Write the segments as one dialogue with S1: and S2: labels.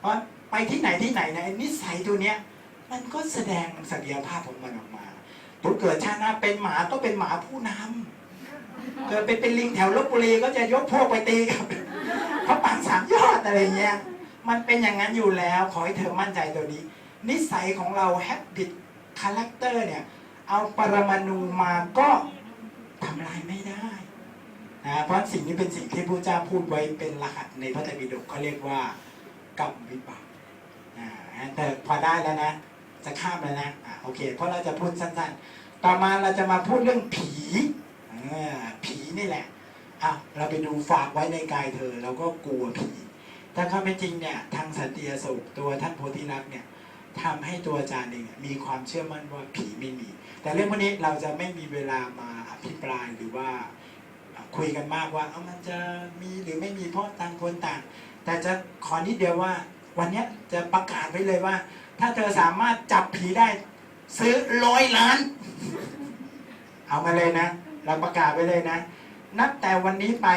S1: เพราะไปที่ไหนที่ไหนนะนิสัยตัวเนี้ย มันก็แสดงศักยภาพของมันออกมาถ้าเกิดชาติหน้าเป็นหมาต้องเป็นหมาผู้นำเกิดไปเป็นลิงแถวลบบุรีก็จะยกพวกไปตีกับพระปางสามยอดอะไรเงี้ย มันเป็นอย่างนั้นอยู่แล้วขอให้เธอมั่นใจตัวนี้ นิสัยของเรา habit character เนี่ย เอาปรมาณูมาก็ทำลายไม่ได้นะเพราะสิ่งนี้เป็นสิ่งที่พระเจ้าพูดไว้เป็นรหัสในพระไตรปิฎกเขาเรียกว่า กรรมวิบากอ่าแต่พอได้แล้วนะ จะข้ามแล้วนะอ่าโอเค เพราะเราจะพูดสั้นๆ ต่อมาเราจะมาพูดเรื่องผีผีนี่แหละอะเราไปดูฝากไว้ในกายเธอเราก็กลัวผีแต่ความเป็นจริงเนี่ยทางสันติอโศกตัวท่านโพธิลักษ์เนี่ยทำให้ตัวอาจารย์เองมีความเชื่อมั่นว่าผีไม่มี แต่เรื่องพวกนี้เราจะไม่มีเวลามาอภิปรายหรือว่า คุยกันมากว่า เอามันจะมีหรือไม่มีเพราะต่างคนต่าง แต่จะขอนิดเดียวว่า วันนี้จะประกาศไว้เลยว่า ถ้าเธอสามารถจับผีได้ ซื้อร้อยล้าน เอามาเลยนะ เราประกาศไว้เลยนะ นับแต่วันนี้ไป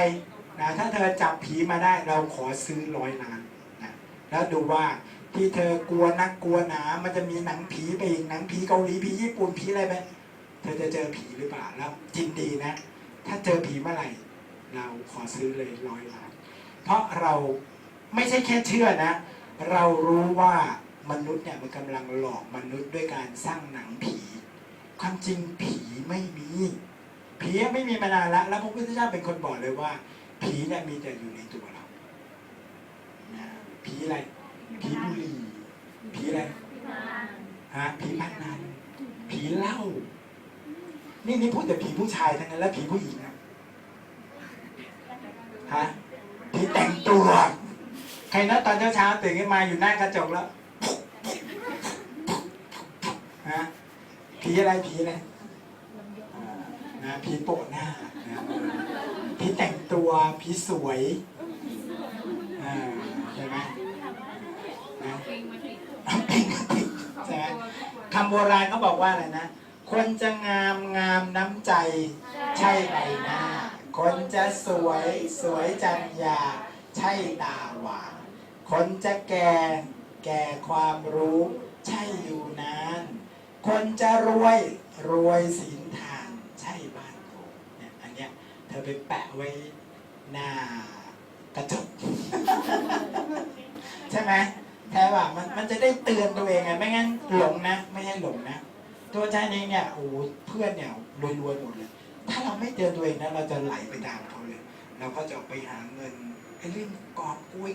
S1: นะถ้าเธอจับผีมาได้เราขอซื้อร้อยล้านนะแล้วดูว่าที่เธอกลัวนักกลัวหนา มันจะมีหนังผีไปอีกหนังผีเกาหลีผีญี่ปุ่นผีอะไรไปเธอจะเจอผีหรือเปล่าแล้วจินดีนะ ถ้าเจอผีเมื่อไหร่ เราขอซื้อเลยร้อยล้าน เพราะเราไม่ใช่แค่เชื่อนะ เรารู้ว่ามนุษย์เนี่ยมันกำลังหลอกมนุษย์ด้วยการสร้างหนังผี ความจริงผีไม่มี ผีไม่มีมานานแล้วแล้วพระพุทธเจ้าเป็นคนบอกเลยว่า ผีเนี่ยมีแต่อยู่ในตัวเรานะผีอะไร ผีบุหรี่ผีอะไรฮะผีพันนันผีเหล้า นี่นี่พูดแต่ผีผู้ชายทั้งนั้นแล้วผีผู้หญิงอะฮะผีแต่งตัว ใครนะตอนเช้าๆตื่นขึ้นมาอยู่หน้ากระจกแล้วฮะผีอะไรผีอะไรอ่านะผีโปะหน้านะผีแต่งตัวผีสวยอ่าใช่ไหมนะใช่ไหมคำโบราณเขาบอกว่าอะไรนะ คนจะงามงามน้ำใจ ใช่ใบหน้า คนจะสวยสวยจัญญาใช่ตาหวานคนจะแก่แก่ความรู้ ใช่อยู่นาน คนจะรวยรวยศีลทาน ใช่บ้านโกเนี่ยอันเนี้ยเธอไปแปะไว้หน้ากระจกใช่ไหมแท้ว่ามันมันจะได้เตือนตัวเองไงไม่งั้นหลงนะ ไม่ให้หลงนะ ตัวใจเองเนี่ยโอ้เพื่อนเนี่ยรวยๆหมดเลย ถ้าเราไม่เจอตัวเองนะเราจะไหลไปตามเขาเลย เราก็จะไปหาเงินไอ้เรื่องกอบกุ้ย